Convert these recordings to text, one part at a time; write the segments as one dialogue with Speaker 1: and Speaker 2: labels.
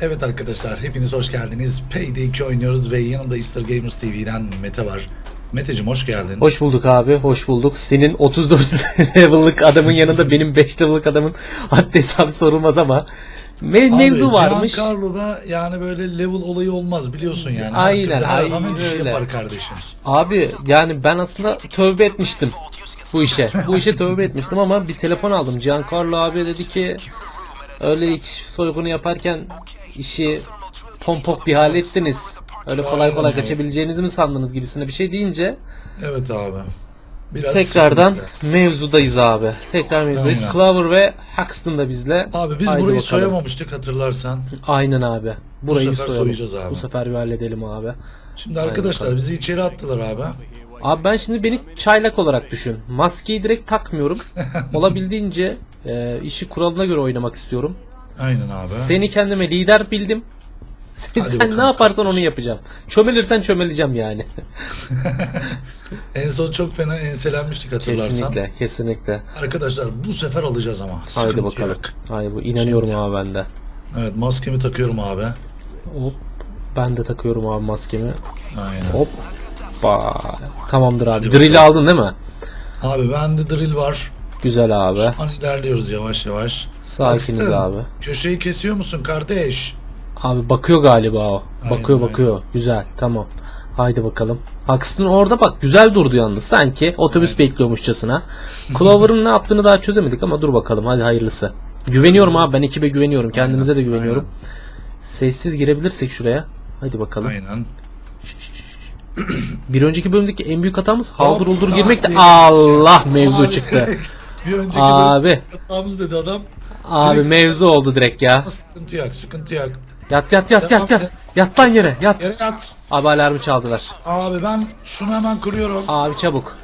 Speaker 1: Evet arkadaşlar hepiniz hoş geldiniz. Payday 2 oynuyoruz ve yanımda Easter Gamers TV'den Mete var. Meteciğim hoş geldin.
Speaker 2: Hoş bulduk abi, hoş bulduk. Senin 34 level'lık adamın yanında benim 5 level'lık adamın haddi hesabı sorulmaz ama me-
Speaker 1: Abi,
Speaker 2: mevzu varmış.
Speaker 1: Giancarlo'da yani böyle level olayı olmaz biliyorsun yani. Her
Speaker 2: Aynen,
Speaker 1: her adam
Speaker 2: aynen
Speaker 1: bir şey
Speaker 2: öyle.
Speaker 1: yapar kardeşim.
Speaker 2: Abi yani ben aslında tövbe etmiştim bu işe. Bu işe tövbe etmiştim ama bir telefon aldım. Giancarlo abi dedi ki öyle ilk soygunu yaparken işi pompok bir hal ettiniz. Öyle kolay kolay
Speaker 1: Aynen.
Speaker 2: kaçabileceğinizi mi sandınız gibisine bir şey deyince
Speaker 1: Evet abi. Biraz
Speaker 2: tekrardan
Speaker 1: sıkıntı.
Speaker 2: mevzudayız abi. Tekrar mevzudayız.
Speaker 1: Aynen.
Speaker 2: Clover ve Huxton da bizle.
Speaker 1: Abi biz
Speaker 2: Haydi
Speaker 1: burayı
Speaker 2: bakalım.
Speaker 1: soyamamıştık hatırlarsan.
Speaker 2: Aynen abi. Burayı
Speaker 1: sefer
Speaker 2: soyalım.
Speaker 1: soyacağız abi.
Speaker 2: Bu sefer bir halledelim abi.
Speaker 1: Şimdi arkadaşlar
Speaker 2: bakalım.
Speaker 1: bizi içeri attılar abi.
Speaker 2: Abi ben şimdi beni çaylak olarak düşün. Maskeyi direkt takmıyorum. Olabildiğince e, işi kuralına göre oynamak istiyorum.
Speaker 1: Aynen abi.
Speaker 2: Seni kendime lider bildim. Sen,
Speaker 1: Hadi
Speaker 2: sen
Speaker 1: bakalım
Speaker 2: ne yaparsan onu yapacağım. Çömelirsen çömeleceğim yani.
Speaker 1: En son çok fena enselenmiştik hatırlarsan.
Speaker 2: kesinlikle, kesinlikle.
Speaker 1: Arkadaşlar bu sefer alacağız ama.
Speaker 2: Haydi
Speaker 1: Sıkıntı
Speaker 2: bakalım.
Speaker 1: yok.
Speaker 2: Haydi bu inanıyorum
Speaker 1: Şimdi-
Speaker 2: abi ben de.
Speaker 1: Evet maskemi takıyorum abi.
Speaker 2: Hop. Ben de takıyorum abi maskemi.
Speaker 1: Aynen.
Speaker 2: Hop. Ba. Tamamdır abi.
Speaker 1: Hadi
Speaker 2: Drill'i aldın değil mi?
Speaker 1: Abi bende drill var.
Speaker 2: Güzel abi.
Speaker 1: Şu an ilerliyoruz yavaş yavaş.
Speaker 2: Sakiniz
Speaker 1: Aksın,
Speaker 2: abi.
Speaker 1: Köşeyi kesiyor musun kardeş?
Speaker 2: Abi bakıyor galiba o.
Speaker 1: Aynen,
Speaker 2: bakıyor
Speaker 1: aynen.
Speaker 2: bakıyor. Güzel tamam. Haydi bakalım. Huxton orada bak güzel durdu yalnız. Sanki otobüs bekliyormuşçasına. Clover'ın ne yaptığını daha çözemedik ama dur bakalım. Hadi hayırlısı. Güveniyorum abi ben ekibe güveniyorum. Kendinize de
Speaker 1: Aynen,
Speaker 2: güveniyorum. Sessiz girebilirsek şuraya. Hadi bakalım.
Speaker 1: Aynen.
Speaker 2: Bir önceki bölümdeki en büyük hatamız haldır uldur girmekti. Allah mevzu çıktı.
Speaker 1: bir önceki
Speaker 2: Abi.
Speaker 1: hatamız dedi adam.
Speaker 2: Abi
Speaker 1: Direkt-
Speaker 2: mevzu oldu direkt ya.
Speaker 1: Sıkıntı yok sıkıntı yok.
Speaker 2: Yat yat yat yat yat. Yat lan yere yat.
Speaker 1: Yere yat.
Speaker 2: Abi alarmı çaldılar.
Speaker 1: Abi ben şunu hemen kuruyorum.
Speaker 2: Abi çabuk.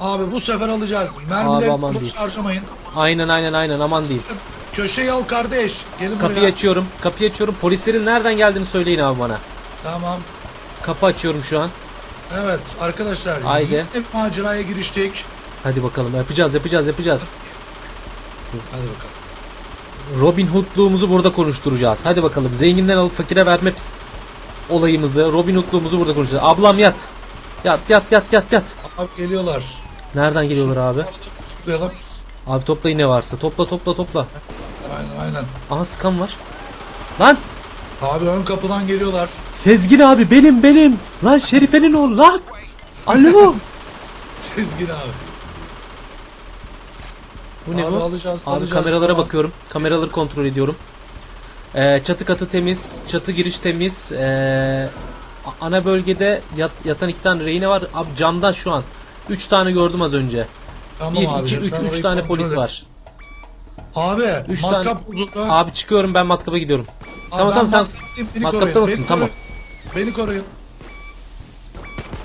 Speaker 1: Abi bu sefer alacağız.
Speaker 2: Abi
Speaker 1: Mermileri
Speaker 2: aman değil.
Speaker 1: harcamayın.
Speaker 2: Aynen aynen aynen aman değil.
Speaker 1: Köşeyi al kardeş. Gelin
Speaker 2: Kapıyı
Speaker 1: buraya.
Speaker 2: açıyorum. Kapıyı açıyorum. Polislerin nereden geldiğini söyleyin abi bana.
Speaker 1: Tamam.
Speaker 2: Kapı açıyorum şu an.
Speaker 1: Evet arkadaşlar.
Speaker 2: Haydi.
Speaker 1: bir maceraya giriştik.
Speaker 2: Hadi bakalım yapacağız yapacağız yapacağız.
Speaker 1: Hadi bakalım.
Speaker 2: Robin Hood'luğumuzu burada konuşturacağız. Hadi bakalım zenginden alıp fakire verme olayımızı, Robin Hood'luğumuzu burada konuşacağız. Ablam yat. Yat yat yat yat yat.
Speaker 1: Abi geliyorlar.
Speaker 2: Nereden geliyorlar abi? Abi toplayın ne varsa. Topla topla topla.
Speaker 1: Aynen aynen.
Speaker 2: Aha sıkan var. Lan
Speaker 1: Abi ön kapıdan geliyorlar.
Speaker 2: Sezgin abi benim benim. Lan Şerife'nin oğlu lan. Alo.
Speaker 1: Sezgin abi.
Speaker 2: Bu ne
Speaker 1: abi
Speaker 2: bu?
Speaker 1: alacağız.
Speaker 2: Abi
Speaker 1: alacağız.
Speaker 2: kameralara
Speaker 1: Tamam.
Speaker 2: bakıyorum. Kameraları kontrol ediyorum. Ee, çatı katı temiz. Çatı giriş temiz. Ee, a- ana bölgede yat- yatan iki tane rehine var. Abi camdan şu an. Üç tane gördüm az önce.
Speaker 1: Tamam
Speaker 2: 1, 2,
Speaker 1: abicim,
Speaker 2: 3,
Speaker 1: sen
Speaker 2: 3
Speaker 1: orayı
Speaker 2: tane
Speaker 1: kontrol
Speaker 2: polis
Speaker 1: et.
Speaker 2: var.
Speaker 1: Abi
Speaker 2: Üç
Speaker 1: matkap bozuldu.
Speaker 2: Abi çıkıyorum ben matkaba gidiyorum.
Speaker 1: Abi
Speaker 2: tamam
Speaker 1: ben
Speaker 2: tamam sen
Speaker 1: matkaptayım, beni
Speaker 2: matkapta
Speaker 1: koruyun,
Speaker 2: mısın?
Speaker 1: beni
Speaker 2: Tamam.
Speaker 1: koruyun. Beni koruyun.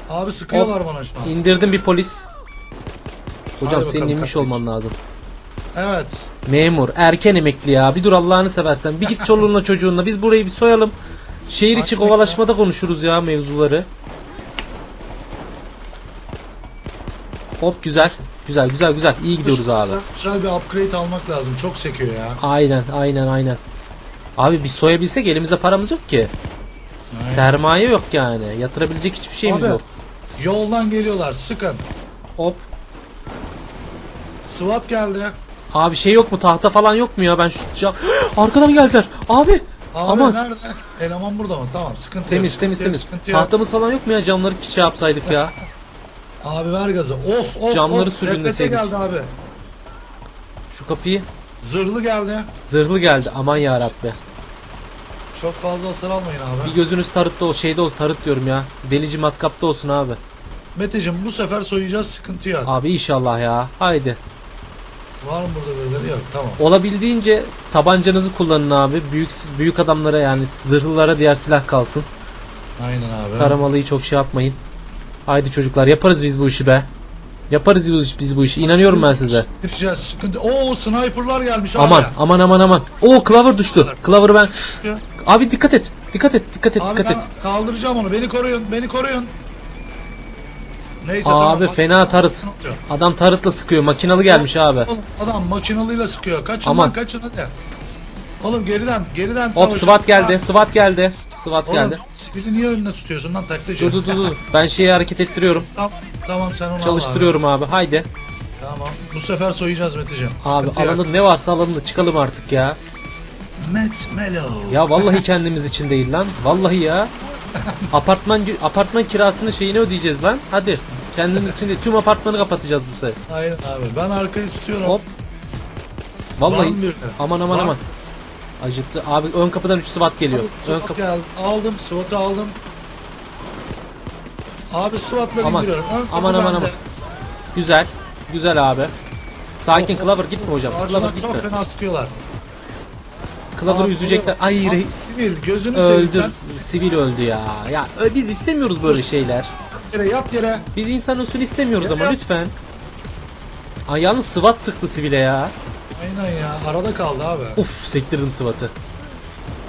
Speaker 1: Abi sıkıyorlar bana şu an.
Speaker 2: indirdim bir polis. Hocam
Speaker 1: Hadi
Speaker 2: senin
Speaker 1: bakalım
Speaker 2: inmiş
Speaker 1: kardeşim.
Speaker 2: olman lazım.
Speaker 1: Evet.
Speaker 2: Memur erken emekli ya. Bir dur Allah'ını seversen. Bir git çoluğunla çocuğunla. Biz burayı bir soyalım. Şehir içi
Speaker 1: ya.
Speaker 2: kovalaşmada konuşuruz ya mevzuları. Hop güzel. Güzel güzel güzel. İyi gidiyoruz abi.
Speaker 1: Güzel bir upgrade almak lazım. Çok sekiyor ya.
Speaker 2: Aynen aynen aynen. Abi biz soyabilsek elimizde paramız yok ki.
Speaker 1: Aynen.
Speaker 2: Sermaye yok yani. Yatırabilecek hiçbir şeyimiz
Speaker 1: Abi.
Speaker 2: yok.
Speaker 1: Yoldan geliyorlar. Sıkın.
Speaker 2: Hop.
Speaker 1: SWAT geldi.
Speaker 2: Abi şey yok mu? Tahta falan yok mu ya? Ben şu cam... Arkadan geldiler. Abi.
Speaker 1: Abi
Speaker 2: Aman.
Speaker 1: nerede? Eleman burada mı? Tamam. Sıkıntı
Speaker 2: Temiz
Speaker 1: yok.
Speaker 2: temiz
Speaker 1: sıkıntı yok,
Speaker 2: temiz.
Speaker 1: sıkıntı yok.
Speaker 2: Tahtamız falan yok mu ya? Camları şey yapsaydık ya.
Speaker 1: Abi ver gazı. Of of
Speaker 2: Camları
Speaker 1: of.
Speaker 2: sürünleseydik.
Speaker 1: ZPT geldi abi.
Speaker 2: Şu kapıyı.
Speaker 1: Zırhlı geldi.
Speaker 2: Zırhlı geldi. Aman ya Rabbi.
Speaker 1: Çok fazla hasar almayın abi.
Speaker 2: Bir gözünüz tarıtta ol şeyde ol tarıt diyorum ya. Delici matkapta olsun abi.
Speaker 1: Meteciğim bu sefer soyacağız sıkıntı yok.
Speaker 2: Abi inşallah ya. Haydi.
Speaker 1: Var mı burada birileri yok. Tamam.
Speaker 2: Olabildiğince tabancanızı kullanın abi. Büyük büyük adamlara yani zırhlılara diğer silah kalsın.
Speaker 1: Aynen abi.
Speaker 2: Taramalıyı çok şey yapmayın. Haydi çocuklar yaparız biz bu işi be. Yaparız biz, biz bu işi. İnanıyorum ben size.
Speaker 1: Gireceğiz sıkıntı. Oo sniperlar gelmiş abi.
Speaker 2: Aman aman aman aman. Oo Clover düştü. Clover'ı ben. Abi dikkat et. Dikkat et. Dikkat et.
Speaker 1: Abi
Speaker 2: Dikkat et.
Speaker 1: ben kaldıracağım onu. Beni koruyun. Beni koruyun. Neyse
Speaker 2: Abi
Speaker 1: tamam.
Speaker 2: fena tarıt. Adam tarıtla sıkıyor. Makinalı gelmiş abi.
Speaker 1: Oğlum, Adam makinalıyla sıkıyor. Kaçın
Speaker 2: Aman.
Speaker 1: lan kaçın hadi. Oğlum geriden geriden
Speaker 2: Hop
Speaker 1: savaşın.
Speaker 2: SWAT geldi. SWAT geldi. SWAT
Speaker 1: Oğlum
Speaker 2: geldi.
Speaker 1: sivili niye önüne tutuyorsun lan taklacı?
Speaker 2: Dur dur dur dur. Ben şeyi hareket ettiriyorum.
Speaker 1: Tamam, tamam sen onu al
Speaker 2: Çalıştırıyorum abi. Haydi.
Speaker 1: abi. Tamam. Bu sefer soyacağız Meteciğim.
Speaker 2: Abi
Speaker 1: Sıkıntı yok.
Speaker 2: alalım ne varsa alalım da çıkalım artık ya.
Speaker 1: Met Melo.
Speaker 2: Ya vallahi kendimiz için değil lan. Vallahi ya. Apartman apartman kirasını şeyini ödeyeceğiz lan. Hadi. Kendimiz için değil. Tüm apartmanı kapatacağız bu sefer.
Speaker 1: Aynen abi. Ben arkayı tutuyorum.
Speaker 2: Hop. Vallahi. Aman aman
Speaker 1: Var.
Speaker 2: aman. Acıttı. Abi ön kapıdan 3 SWAT geliyor.
Speaker 1: Abi,
Speaker 2: Ön
Speaker 1: SWAT
Speaker 2: kapı.
Speaker 1: geldi. Aldım. SWAT'ı aldım. Abi SWAT'ları
Speaker 2: Aman.
Speaker 1: indiriyorum. Ön kapı
Speaker 2: Aman, aman,
Speaker 1: bende.
Speaker 2: aman. Güzel. Güzel abi. Sakin
Speaker 1: Of, of.
Speaker 2: Clover gitme hocam.
Speaker 1: Karşıdan
Speaker 2: Clover
Speaker 1: çok
Speaker 2: gitme.
Speaker 1: fena sıkıyorlar.
Speaker 2: Clover'ı
Speaker 1: Abi,
Speaker 2: yüzecekler. Ay
Speaker 1: Abi,
Speaker 2: re-
Speaker 1: Sivil gözünü seveyim
Speaker 2: öldü.
Speaker 1: sen.
Speaker 2: Sivil öldü ya. Ya ö- biz istemiyoruz böyle şeyler.
Speaker 1: Yat yere yat yere.
Speaker 2: Biz insan usulü istemiyoruz
Speaker 1: Ya,
Speaker 2: ama
Speaker 1: ya.
Speaker 2: lütfen. Ay yalnız SWAT sıktı sivile ya.
Speaker 1: Aynen ya. Arada kaldı abi.
Speaker 2: Uf sektirdim SWAT'ı.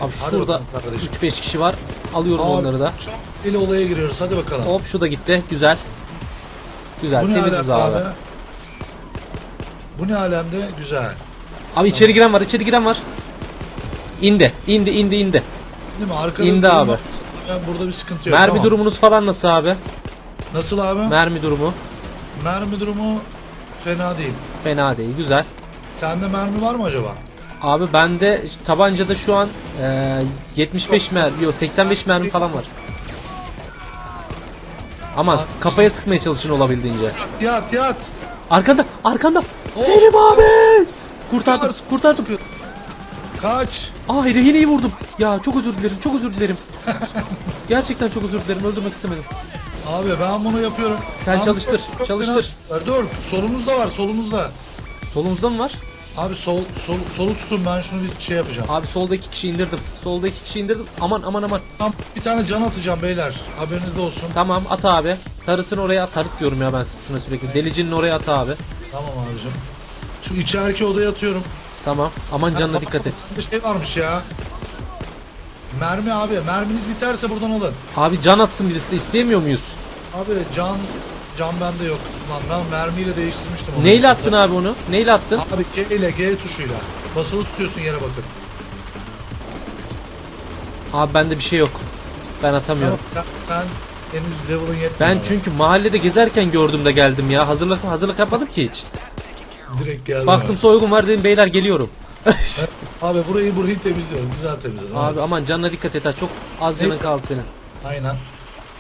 Speaker 2: Abi
Speaker 1: Hadi
Speaker 2: şurada
Speaker 1: bakalım kardeşim.
Speaker 2: 3-5 kişi var. Alıyorum
Speaker 1: Abi,
Speaker 2: onları da.
Speaker 1: Çok deli olaya giriyoruz. Hadi bakalım.
Speaker 2: Hop şu da gitti. Güzel. Güzel.
Speaker 1: Bu ne
Speaker 2: Temiziz
Speaker 1: alemde
Speaker 2: abi.
Speaker 1: abi? Bu ne alemde? Güzel.
Speaker 2: Abi içeri giren var. içeri giren var. İndi. indi indi indi.
Speaker 1: Değil mi? Arkada
Speaker 2: İndi
Speaker 1: durum
Speaker 2: abi.
Speaker 1: Burada bir sıkıntı yok.
Speaker 2: Mermi
Speaker 1: tamam.
Speaker 2: durumunuz falan nasıl abi?
Speaker 1: Nasıl abi?
Speaker 2: Mermi durumu.
Speaker 1: mermi durumu fena değil.
Speaker 2: Fena değil. Güzel.
Speaker 1: Sende mermi var mı acaba?
Speaker 2: Abi bende tabancada şu an e, 75 mermi, yok 85 mermi falan var. Aman kafaya sıkmaya çalışın olabildiğince.
Speaker 1: Yat yat.
Speaker 2: Arkanda, arkanda.
Speaker 1: Oh.
Speaker 2: Selim abi. Kurtardım, kurtardım.
Speaker 1: Kaç.
Speaker 2: Ay rehineyi vurdum. Ya çok özür dilerim, çok özür dilerim. Gerçekten çok özür dilerim. Öldürmek istemedim.
Speaker 1: Abi ben bunu yapıyorum.
Speaker 2: Sen
Speaker 1: Abi,
Speaker 2: çalıştır,
Speaker 1: çok
Speaker 2: çalıştır.
Speaker 1: fena- Dur. Solumuzda var solumuzda.
Speaker 2: Solumuzda mı var?
Speaker 1: Abi sol, sol solu tutun ben şunu bir şey yapacağım.
Speaker 2: Abi solda iki kişi indirdim. Solda iki kişi indirdim. Aman aman aman.
Speaker 1: Tam bir tane can atacağım beyler. Haberinizde olsun.
Speaker 2: Tamam at abi. Tarıtın oraya at. Tarıt diyorum ya ben şuna sürekli. Delicinin oraya at abi.
Speaker 1: Tamam abicim. Şu içeriki odaya atıyorum.
Speaker 2: Tamam. Aman canına dikkat et.
Speaker 1: Bir şey varmış ya. Mermi abi. Merminiz biterse buradan alın.
Speaker 2: Abi can atsın birisi de isteyemiyor muyuz?
Speaker 1: Abi can can bende yok. Lan ben mermiyle değiştirmiştim onu.
Speaker 2: Neyle attın abi onu? Neyle attın?
Speaker 1: Abi G ile G tuşuyla. Basılı tutuyorsun yere bakın.
Speaker 2: Abi bende bir şey yok. Ben atamıyorum.
Speaker 1: Sen, sen henüz level'ın yetmiyor.
Speaker 2: Ben
Speaker 1: abi.
Speaker 2: çünkü mahallede gezerken gördüm de geldim ya. Hazırlık hazırlık yapmadım ki hiç.
Speaker 1: direkt geldim.
Speaker 2: Baktım soygun var dedim beyler geliyorum.
Speaker 1: Abi. abi burayı burayı temizliyorum. Güzel temizledim.
Speaker 2: Abi
Speaker 1: evet.
Speaker 2: aman canına dikkat et ha. Çok az canın kaldı senin.
Speaker 1: Aynen.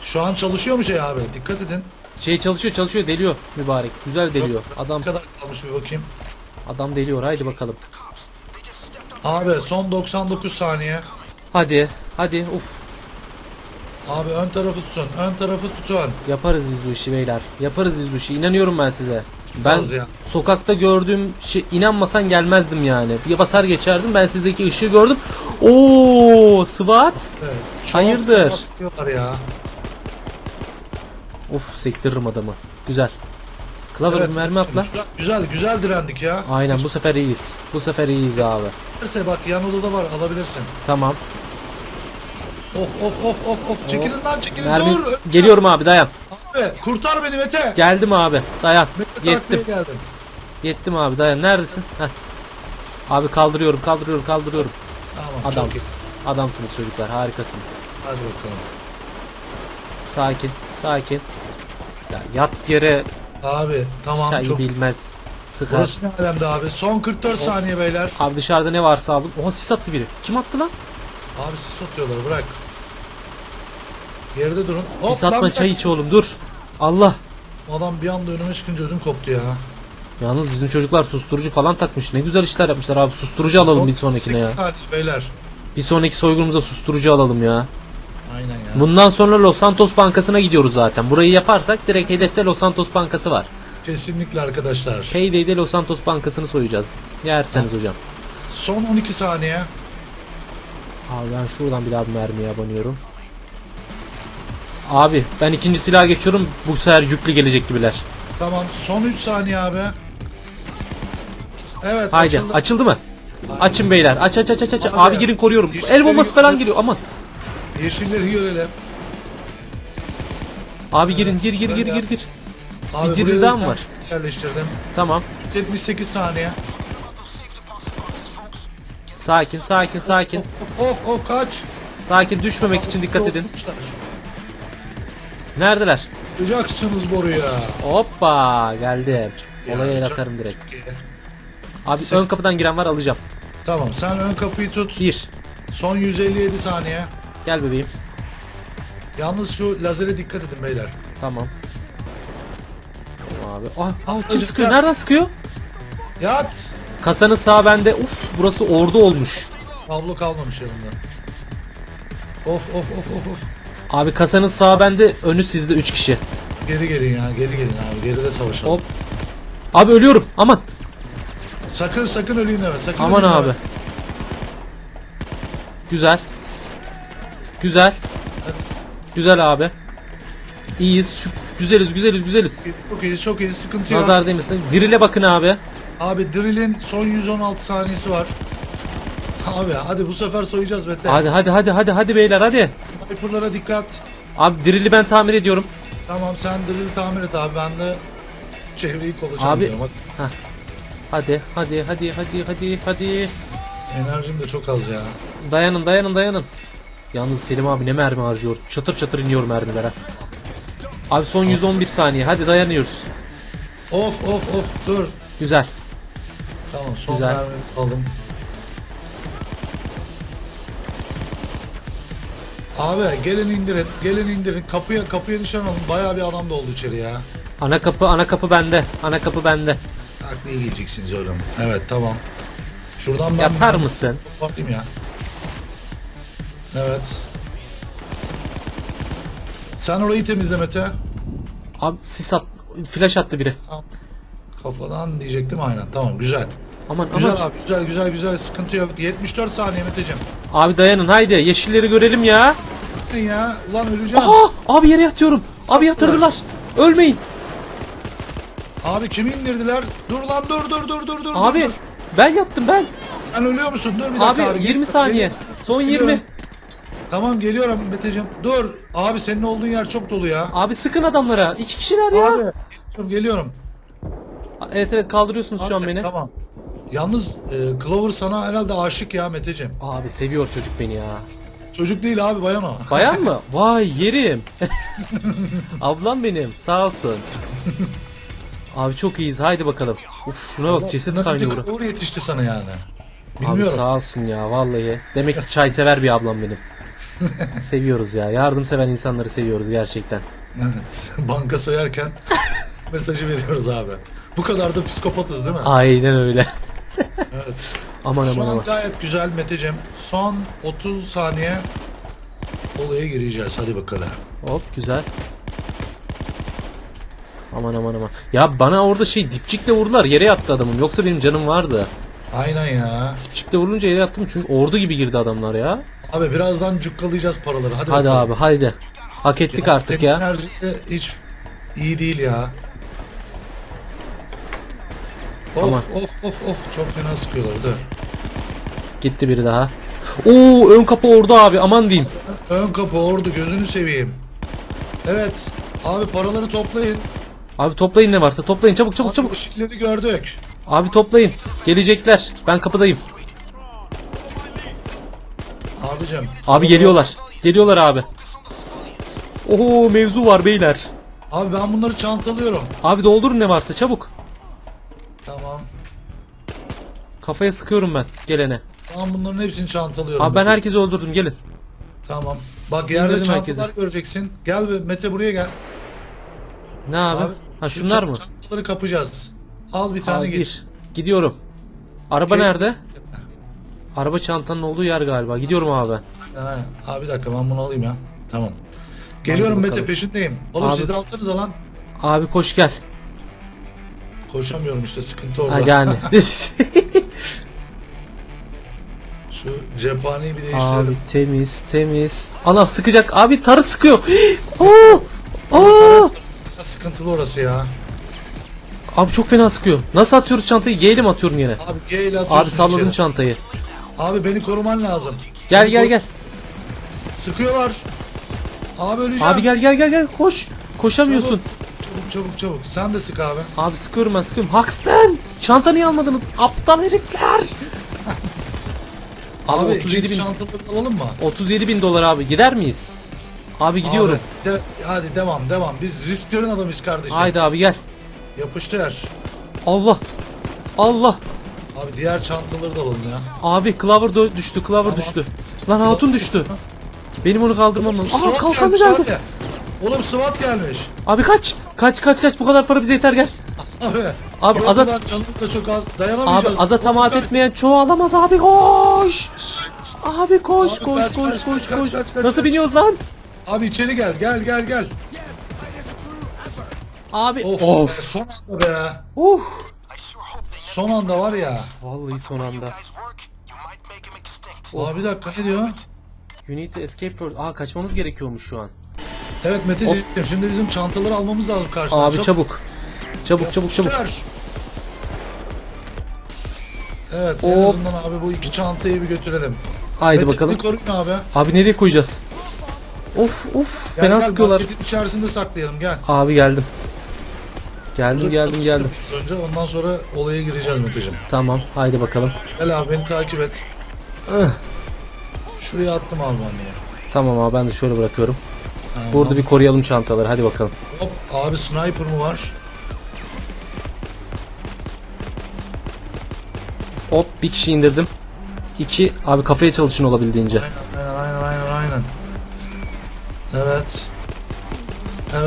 Speaker 1: Şu an çalışıyor mu şey abi? Dikkat edin.
Speaker 2: Şey çalışıyor çalışıyor deliyor mübarek. Güzel deliyor. Adam
Speaker 1: Ne kadar kalmış bir bakayım.
Speaker 2: adam deliyor. Haydi bakalım.
Speaker 1: Abi son 99 saniye.
Speaker 2: Hadi. Hadi. Uf.
Speaker 1: Abi ön tarafı tutun. Ön tarafı tutun.
Speaker 2: Yaparız biz bu işi beyler. Yaparız biz bu işi. İnanıyorum ben size. Ben
Speaker 1: Az ya.
Speaker 2: sokakta gördüğüm şey inanmasan gelmezdim yani. Bir basar geçerdim. Ben sizdeki ışığı gördüm. Oo, SWAT.
Speaker 1: Evet. Çok
Speaker 2: Hayırdır?
Speaker 1: basıyorlar ya.
Speaker 2: Of sektiririm adamı. Güzel. Clover
Speaker 1: Evet,
Speaker 2: mermi atla.
Speaker 1: Güzel, güzel, güzel direndik ya.
Speaker 2: Aynen bu sefer iyiyiz. Bu sefer iyiyiz abi.
Speaker 1: Neyse bak yan odada var alabilirsin.
Speaker 2: Tamam.
Speaker 1: Of of of of of çekilin lan çekilin
Speaker 2: Mermi
Speaker 1: dur.
Speaker 2: geliyorum abi dayan.
Speaker 1: Abi kurtar beni Mete.
Speaker 2: Geldim abi. Dayan.
Speaker 1: Mete
Speaker 2: Yettim.
Speaker 1: geldim.
Speaker 2: Yettim abi dayan. Neredesin? Heh. Abi kaldırıyorum, kaldırıyorum, kaldırıyorum.
Speaker 1: Tamam.
Speaker 2: Adamsınız. Adamsınız çocuklar. Harikasınız.
Speaker 1: Hadi bakalım.
Speaker 2: Sakin, sakin. Ya yat yere
Speaker 1: Abi tamam
Speaker 2: çayı
Speaker 1: çok.
Speaker 2: bilmez. Sıkar.
Speaker 1: Burası ne alemde abi? Son 44 saniye beyler.
Speaker 2: Abi dışarıda ne varsa aldım. Oha sis attı biri. Kim attı lan?
Speaker 1: Abi sis atıyorlar bırak. Geride durun. Hop,
Speaker 2: Sis atma çay iç oğlum dur. Allah.
Speaker 1: Adam bir anda önüme çıkınca ödüm koptu ya.
Speaker 2: Yalnız bizim çocuklar susturucu falan takmış. Ne güzel işler yapmışlar abi. Susturucu alalım
Speaker 1: Son
Speaker 2: bir sonrakine ya.
Speaker 1: 8 saniye beyler.
Speaker 2: Bir sonraki soygunumuza susturucu alalım
Speaker 1: ya.
Speaker 2: Bundan sonra Los Santos Bankası'na gidiyoruz zaten. Burayı yaparsak direkt hedefte Los Santos Bankası var.
Speaker 1: Kesinlikle arkadaşlar.
Speaker 2: Payday'de Los Santos Bankası'nı soyacağız. Yerseniz hocam.
Speaker 1: Son 12 saniye.
Speaker 2: Abi ben şuradan bir daha bir mermiye abanıyorum. Abi ben ikinci silaha geçiyorum. Bu sefer yüklü gelecek gibiler.
Speaker 1: Tamam. Son 3 saniye abi. Evet
Speaker 2: Haydi
Speaker 1: açıldı.
Speaker 2: açıldı mı? Açın beyler. Aç aç aç aç aç.
Speaker 1: Abi,
Speaker 2: Abi girin koruyorum.
Speaker 1: yeşilleri
Speaker 2: El bombası falan geliyor. Aman.
Speaker 1: Yeşilleri görelim.
Speaker 2: Abi girin gir gir gir gir gir.
Speaker 1: Abi
Speaker 2: Bir
Speaker 1: buraya da
Speaker 2: mı var?
Speaker 1: Yerleştirdim.
Speaker 2: Tamam.
Speaker 1: 78 saniye.
Speaker 2: Sakin sakin sakin.
Speaker 1: Of of kaç.
Speaker 2: Sakin düşmemek için dikkat edin. Neredeler?
Speaker 1: Yapacaksınız boruya.
Speaker 2: Hoppa geldim. Olaya el atarım direkt. Abi ön kapıdan giren var alacağım.
Speaker 1: Tamam sen ön kapıyı tut.
Speaker 2: Bir.
Speaker 1: Son 157 saniye.
Speaker 2: Gel bebeğim.
Speaker 1: Yalnız şu lazere dikkat edin beyler.
Speaker 2: Tamam. Tamam abi. Ah, ah, kim sıkıyor? Nereden sıkıyor?
Speaker 1: Yat.
Speaker 2: Kasanın sağ bende. Uf burası ordu olmuş.
Speaker 1: Kablo kalmamış yanında. Of of of of of.
Speaker 2: Abi kasanın sağ bende önü sizde 3 kişi.
Speaker 1: Geri gelin ya geri gelin abi geride savaşalım.
Speaker 2: Hop. Abi ölüyorum. Aman.
Speaker 1: Sakın sakın öleyim deme sakın
Speaker 2: Aman
Speaker 1: öleyim
Speaker 2: abi.
Speaker 1: deme.
Speaker 2: Güzel. Güzel. Güzel abi. İyiyiz. Şu, güzeliz güzeliz güzeliz.
Speaker 1: Çok iyi çok iyi sıkıntı yok.
Speaker 2: Nazar değmesin. Dirile bakın abi.
Speaker 1: Abi drill'in son 116 saniyesi var. Abi hadi bu sefer soyacağız Mete.
Speaker 2: Hadi hadi hadi hadi hadi beyler hadi.
Speaker 1: Sniper'lara dikkat.
Speaker 2: Abi dirili ben tamir ediyorum.
Speaker 1: Tamam sen drill tamir et abi ben de çevreyi kolacağım
Speaker 2: Abi-
Speaker 1: diyorum. Hadi.
Speaker 2: Hadi hadi hadi hadi hadi hadi.
Speaker 1: Enerjim de çok az ya.
Speaker 2: Dayanın dayanın dayanın. Yalnız Selim abi ne mermi harcıyor. Çatır çatır iniyor mermilere. Abi son 111 saniye. Hadi dayanıyoruz.
Speaker 1: Of of of dur.
Speaker 2: Güzel.
Speaker 1: Tamam son
Speaker 2: Güzel.
Speaker 1: mermimi aldım. Abi gelin indirin, gelin indirin. Kapıya kapıya nişan alın. Bayağı bir adam da oldu içeri ya.
Speaker 2: Ana kapı ana kapı bende. Ana kapı bende.
Speaker 1: Aklı giyeceksiniz oğlum. Evet tamam. Şuradan ben
Speaker 2: Yatar mısın?
Speaker 1: bakayım ya. Evet. Sen orayı temizle Mete.
Speaker 2: Abi sis at. Flash attı biri.
Speaker 1: Tamam. Kafadan diyecektim aynen. Tamam güzel.
Speaker 2: Aman
Speaker 1: Güzel
Speaker 2: aman.
Speaker 1: abi güzel güzel güzel sıkıntı yok. 74 saniye Meteciğim.
Speaker 2: Abi dayanın haydi. Yeşilleri görelim ya.
Speaker 1: Sen ya ulan öleceğim.
Speaker 2: Aha! Abi yere yatıyorum. Abi
Speaker 1: Saplar.
Speaker 2: yatırdılar. Ölmeyin.
Speaker 1: Abi kimi indirdiler? Dur lan dur dur dur dur dur.
Speaker 2: Abi
Speaker 1: dur.
Speaker 2: ben yattım ben.
Speaker 1: Sen ölüyor musun? Dur bir dakika
Speaker 2: Abi
Speaker 1: abi.
Speaker 2: 20
Speaker 1: Geliyorum,
Speaker 2: saniye. Son 20.
Speaker 1: Tamam geliyorum Meteciğim. Dur. Abi senin olduğun yer çok dolu ya.
Speaker 2: Abi sıkın adamlara. İki kişiler ya.
Speaker 1: Abi. Geliyorum, Geliyorum.
Speaker 2: Evet evet kaldırıyorsunuz şu an
Speaker 1: Abi,
Speaker 2: beni.
Speaker 1: Tamam. Yalnız e, Clover sana herhalde aşık ya Meteciğim.
Speaker 2: Abi seviyor çocuk beni ya.
Speaker 1: Çocuk değil abi bayan o.
Speaker 2: Bayan mı? Vay yerim. Ablam benim. Sağ olsun. Abi çok iyiyiz. Haydi bakalım. Uf şuna bak ceset
Speaker 1: Nasıl
Speaker 2: kaynıyor.
Speaker 1: Clover yetişti sana yani.
Speaker 2: Abi
Speaker 1: Bilmiyorum.
Speaker 2: sağ olsun ya vallahi. Demek ki çay sever bir ablam benim. seviyoruz ya. Yardımseven insanları seviyoruz gerçekten.
Speaker 1: Evet. Banka soyarken mesajı veriyoruz abi. Bu kadar da psikopatız değil mi?
Speaker 2: Aynen öyle.
Speaker 1: Evet.
Speaker 2: aman
Speaker 1: Şu
Speaker 2: aman
Speaker 1: an
Speaker 2: aman.
Speaker 1: gayet güzel Meteciğim. Son 30 saniye olaya gireceğiz. Hadi bakalım.
Speaker 2: Hop güzel. Aman aman aman. Ya bana orada şey dipçikle vurdular. Yere yattı adamım. Yoksa benim canım vardı.
Speaker 1: Aynen ya.
Speaker 2: Dipçikle vurunca yere yattım çünkü ordu gibi girdi adamlar ya.
Speaker 1: Abi birazdan cukkalayacağız paraları. Hadi,
Speaker 2: Hadi
Speaker 1: bakalım.
Speaker 2: abi haydi. Hak ettik
Speaker 1: Ya
Speaker 2: artık
Speaker 1: senin
Speaker 2: ya.
Speaker 1: de hiç iyi değil ya. Of
Speaker 2: Aman.
Speaker 1: of of of çok fena sıkıyorlar dur.
Speaker 2: Gitti biri daha. Oo ön kapı ordu abi aman diyeyim.
Speaker 1: Ön kapı ordu gözünü seveyim. Evet. Abi paraları toplayın.
Speaker 2: Abi toplayın ne varsa toplayın çabuk çabuk
Speaker 1: Abi
Speaker 2: çabuk.
Speaker 1: ışıkları gördük.
Speaker 2: Abi toplayın. Gelecekler. Ben kapıdayım.
Speaker 1: Abicim.
Speaker 2: Abi geliyorlar. Geliyorlar abi. Oho mevzu var beyler.
Speaker 1: Abi ben bunları çantalıyorum.
Speaker 2: Abi doldurun ne varsa çabuk.
Speaker 1: Tamam.
Speaker 2: Kafaya sıkıyorum ben gelene.
Speaker 1: Tamam bunların hepsini çantalıyorum.
Speaker 2: Abi ben
Speaker 1: Mete.
Speaker 2: herkesi öldürdüm gelin.
Speaker 1: Tamam. Bak yerde çantalar
Speaker 2: herkesi.
Speaker 1: göreceksin. Gel be Mete buraya gel.
Speaker 2: Ne abi? ha
Speaker 1: şu
Speaker 2: şunlar mı?
Speaker 1: Çantaları kapacağız. Al bir tane
Speaker 2: Abi
Speaker 1: git.
Speaker 2: bir. Gidiyorum. Araba
Speaker 1: Geç.
Speaker 2: nerede? Araba çantanın olduğu yer galiba. Gidiyorum abi.
Speaker 1: Ha, abi bir dakika ben bunu alayım ya. Tamam. Geliyorum Mete
Speaker 2: bakalım.
Speaker 1: peşindeyim. Oğlum
Speaker 2: Abi-
Speaker 1: siz de alsanıza lan.
Speaker 2: Abi koş gel.
Speaker 1: Koşamıyorum işte sıkıntı orada.
Speaker 2: Ha yani.
Speaker 1: Şu cephaneyi bir değiştirelim.
Speaker 2: abi temiz temiz. Ana sıkacak. Abi tarı sıkıyor. Oo! Oo!
Speaker 1: Sıkıntılı orası ya.
Speaker 2: Abi çok fena sıkıyor. Nasıl atıyoruz çantayı? Y'yle mi atıyorum yine?
Speaker 1: Abi G ile atıyorsun
Speaker 2: Abi salladım
Speaker 1: içeri.
Speaker 2: çantayı.
Speaker 1: Abi beni koruman lazım.
Speaker 2: Gel
Speaker 1: Beni
Speaker 2: gel
Speaker 1: kor-
Speaker 2: gel.
Speaker 1: Sıkıyorlar. Abi öleceğim.
Speaker 2: Abi gel gel gel gel koş. Koşamıyorsun.
Speaker 1: Çabuk çabuk çabuk. Sen de sık abi.
Speaker 2: Abi sıkıyorum ben sıkıyorum. Hakston! Çanta niye almadınız? Aptal herifler! Abi,
Speaker 1: Abi
Speaker 2: 37
Speaker 1: ikinci
Speaker 2: bin,
Speaker 1: çantaları alalım mı?
Speaker 2: 37 bin dolar abi gider miyiz? Abi gidiyorum.
Speaker 1: Abi, de- hadi devam devam. Biz risklerin adamıyız kardeşim.
Speaker 2: Haydi abi gel.
Speaker 1: Yapıştır.
Speaker 2: Allah. Allah.
Speaker 1: Abi diğer çantaları da alalım ya.
Speaker 2: Abi Clover düştü. Clover
Speaker 1: Tamam.
Speaker 2: düştü. Lan hatun düştü. Benim onu kaldırmam lazım. Aa kalkanı geldi.
Speaker 1: abi. Oğlum SWAT gelmiş.
Speaker 2: Abi kaç. Kaç kaç kaç bu kadar para bize yeter gel.
Speaker 1: Abi.
Speaker 2: Abi, Azat-
Speaker 1: da çok az.
Speaker 2: Abi
Speaker 1: Dayanamayacağız.
Speaker 2: aza tamaat etmeyen çoğu alamaz abi koş. Abi koş
Speaker 1: Abi,
Speaker 2: koş
Speaker 1: kaç,
Speaker 2: koş
Speaker 1: kaç,
Speaker 2: koş
Speaker 1: kaç,
Speaker 2: koş.
Speaker 1: kaç, kaç,
Speaker 2: Nasıl
Speaker 1: kaç.
Speaker 2: biniyoruz lan?
Speaker 1: Abi içeri gel gel gel gel.
Speaker 2: Abi
Speaker 1: Of.
Speaker 2: of.
Speaker 1: Son anda be.
Speaker 2: Uf.
Speaker 1: Son anda var ya.
Speaker 2: Vallahi son anda.
Speaker 1: Abi bir dakika ne diyor?
Speaker 2: You need to escape for... Aa kaçmamız gerekiyormuş şu an.
Speaker 1: Evet Meteciğim şimdi bizim çantaları almamız lazım karşıdan.
Speaker 2: Abi çabuk. Çabuk çabuk çabuk.
Speaker 1: Yapıştır. Evet en
Speaker 2: Hop.
Speaker 1: azından abi bu iki çantayı bir götürelim.
Speaker 2: Haydi
Speaker 1: Mete,
Speaker 2: bakalım.
Speaker 1: koruyun abi.
Speaker 2: Abi nereye koyacağız? Of of
Speaker 1: Gel,
Speaker 2: fena
Speaker 1: gel,
Speaker 2: sıkıyorlar.
Speaker 1: içerisinde saklayalım gel.
Speaker 2: Abi geldim. Geldim geldim geldim.
Speaker 1: Önce ondan sonra olaya gireceğiz Meteciğim.
Speaker 2: Tamam haydi bakalım.
Speaker 1: Gel abi beni takip et.
Speaker 2: Ih,
Speaker 1: Şuraya attım abi ben bunu.
Speaker 2: Tamam abi ben de şöyle bırakıyorum.
Speaker 1: Tamam.
Speaker 2: Burada bir koruyalım çantaları hadi bakalım.
Speaker 1: Hop abi sniper mı var?
Speaker 2: Hop bir kişi indirdim. İki abi kafaya çalışın olabildiğince.
Speaker 1: Aynen aynen aynen aynen. Evet.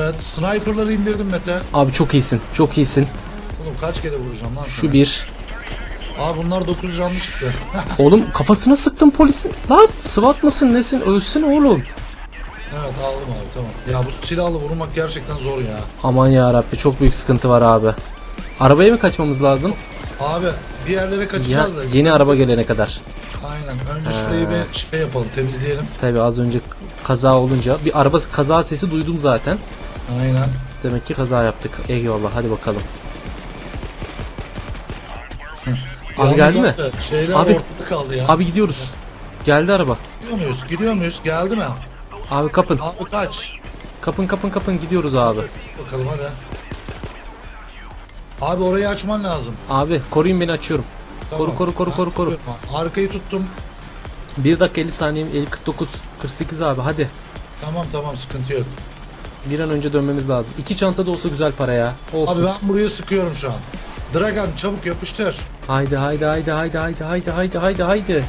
Speaker 1: Evet sniperları indirdim Mete.
Speaker 2: Abi çok iyisin çok iyisin.
Speaker 1: Oğlum kaç kere vuracağım lan
Speaker 2: Şu
Speaker 1: sana?
Speaker 2: bir.
Speaker 1: Abi bunlar 9 canlı çıktı.
Speaker 2: Oğlum kafasına sıktım polisin. Lan SWAT mısın nesin ölsün oğlum.
Speaker 1: evet aldım abi tamam. Ya bu silahla vurmak gerçekten zor ya.
Speaker 2: Aman ya Rabbi çok büyük sıkıntı var abi. Arabaya mı kaçmamız lazım?
Speaker 1: Abi bir yerlere
Speaker 2: Ya,
Speaker 1: kaçacağız da.
Speaker 2: yeni araba gelene kadar.
Speaker 1: Aynen. Önce şurayı bir şey yapalım temizleyelim.
Speaker 2: Tabi az önce kaza olunca bir araba kaza sesi duydum zaten.
Speaker 1: Aynen.
Speaker 2: Demek ki kaza yaptık. Eyvallah hadi bakalım. Abi geldi mi?
Speaker 1: Şeyler
Speaker 2: Abi-
Speaker 1: ortada kaldı ya.
Speaker 2: Abi gidiyoruz. Geldi araba.
Speaker 1: Gidiyor muyuz? Gidiyor muyuz? Geldi mi?
Speaker 2: Abi kapın.
Speaker 1: Abi kaç.
Speaker 2: Kapın kapın kapın gidiyoruz abi.
Speaker 1: Bakalım hadi. Abi orayı açman lazım.
Speaker 2: Abi koruyun beni açıyorum. Koru koru koru koru koru.
Speaker 1: Arkayı tuttum.
Speaker 2: 1 dakika 50 saniye 50 49 48 abi hadi.
Speaker 1: Tamam tamam sıkıntı yok.
Speaker 2: Bir an önce dönmemiz lazım. İki çanta da olsa güzel para ya. Olsun.
Speaker 1: Abi ben buraya sıkıyorum şu an. Dragan çabuk yapıştır.
Speaker 2: Haydi haydi haydi haydi haydi haydi haydi haydi haydi.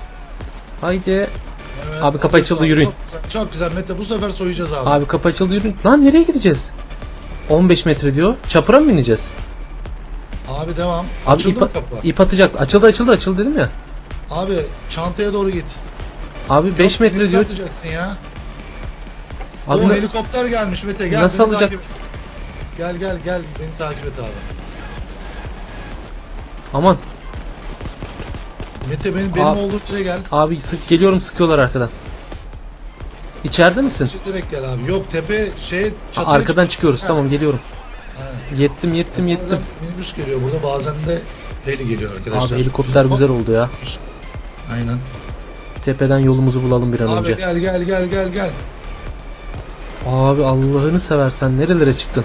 Speaker 2: Haydi.
Speaker 1: Evet,
Speaker 2: Abi kapı açıldı, yürüyün.
Speaker 1: Çok güzel, çok güzel Mete bu sefer soyacağız abi.
Speaker 2: Abi kapı açıldı yürüyün. Lan nereye gideceğiz? 15 metre diyor. Çapura mı bineceğiz?
Speaker 1: Abi devam.
Speaker 2: Abi
Speaker 1: Açıldı
Speaker 2: ip,
Speaker 1: mı kapı?
Speaker 2: ip atacak. Açıldı açıldı açıldı dedim ya.
Speaker 1: Abi çantaya doğru git.
Speaker 2: Abi 5 metre diyor.
Speaker 1: atacaksın ya?
Speaker 2: Abi
Speaker 1: o
Speaker 2: ne-
Speaker 1: helikopter gelmiş Mete gel.
Speaker 2: Nasıl alacak?
Speaker 1: takip. Gel gel gel beni takip et abi.
Speaker 2: aman
Speaker 1: Mete benim benim
Speaker 2: Abi-
Speaker 1: olduğum yere gel.
Speaker 2: abi sık geliyorum sıkıyorlar arkadan. İçeride misin?
Speaker 1: Şey direkt gel abi. Yok tepe şey
Speaker 2: Ha,
Speaker 1: çatıya
Speaker 2: arkadan
Speaker 1: çıkıyorsun.
Speaker 2: çıkıyoruz.
Speaker 1: Ha,
Speaker 2: Tamam geliyorum.
Speaker 1: aynen.
Speaker 2: Yettim yettim
Speaker 1: Bazen
Speaker 2: yettim.
Speaker 1: minibüs geliyor burada bazen de heli geliyor arkadaşlar.
Speaker 2: Abi helikopter güzel oldu ya.
Speaker 1: Aynen.
Speaker 2: Tepeden yolumuzu bulalım bir an
Speaker 1: Abi
Speaker 2: önce.
Speaker 1: gel gel gel gel gel.
Speaker 2: Abi Allah'ını seversen nerelere çıktın?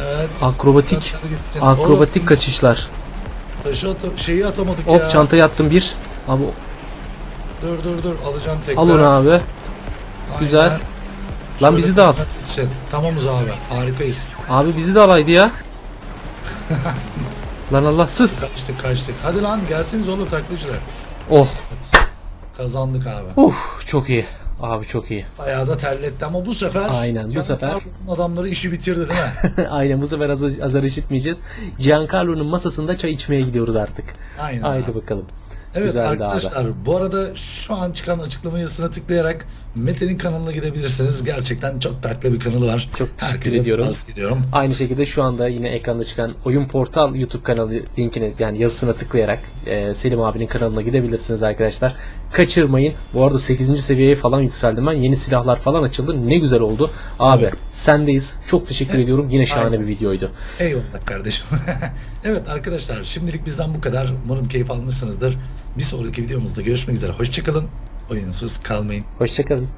Speaker 1: Evet.
Speaker 2: Akrobatik. Akrobatik
Speaker 1: Oğlum,
Speaker 2: kaçışlar.
Speaker 1: taşı ata- şeyi atamadık
Speaker 2: Hop
Speaker 1: ya.
Speaker 2: çantayı attım bir. Abi
Speaker 1: Dur dur dur alacağım tekrar.
Speaker 2: al onu abi.
Speaker 1: Aynen.
Speaker 2: güzel. Lan
Speaker 1: Şöyle
Speaker 2: bizi de al.
Speaker 1: gitsin. Tamamız abi. Harikayız.
Speaker 2: Abi bizi de alaydı ya. Lan Allahsız.
Speaker 1: Kaçtık kaçtık. Hadi lan gelsiniz oğlum taklitçiler.
Speaker 2: Oh.
Speaker 1: Kazandık abi.
Speaker 2: Uh çok iyi. Abi çok iyi.
Speaker 1: Bayağı da terletti ama bu sefer
Speaker 2: Aynen, bu sefer-
Speaker 1: adamları işi bitirdi değil mi?
Speaker 2: Aynen bu sefer azar, azar işitmeyeceğiz. Giancarlo'nun masasında çay içmeye gidiyoruz artık.
Speaker 1: Aynen.
Speaker 2: Haydi
Speaker 1: abi.
Speaker 2: bakalım.
Speaker 1: Evet
Speaker 2: Güzeldi abi.
Speaker 1: arkadaşlar bu arada şu an çıkan açıklama yazısına tıklayarak Mete'nin kanalına gidebilirsiniz. Gerçekten çok tatlı bir kanalı var.
Speaker 2: Çok teşekkür
Speaker 1: Herkese
Speaker 2: ediyorum.
Speaker 1: tavsiye ediyorum.
Speaker 2: Aynı şekilde şu anda yine ekranda çıkan Oyun Portal YouTube kanalı linkine yani yazısına tıklayarak e, Selim abinin kanalına gidebilirsiniz arkadaşlar. Kaçırmayın. Bu arada 8. seviyeye falan yükseldim ben. Yeni silahlar falan açıldı. Ne güzel oldu. Abi
Speaker 1: Evet.
Speaker 2: sendeyiz. Çok teşekkür ediyorum. Yine şahane
Speaker 1: Aynen.
Speaker 2: bir videoydu.
Speaker 1: Eyvallah kardeşim. evet arkadaşlar şimdilik bizden bu kadar. Umarım keyif almışsınızdır. Bir sonraki videomuzda görüşmek üzere. Hoşçakalın. Oyunsuz kalmayın.
Speaker 2: Hoşçakalın.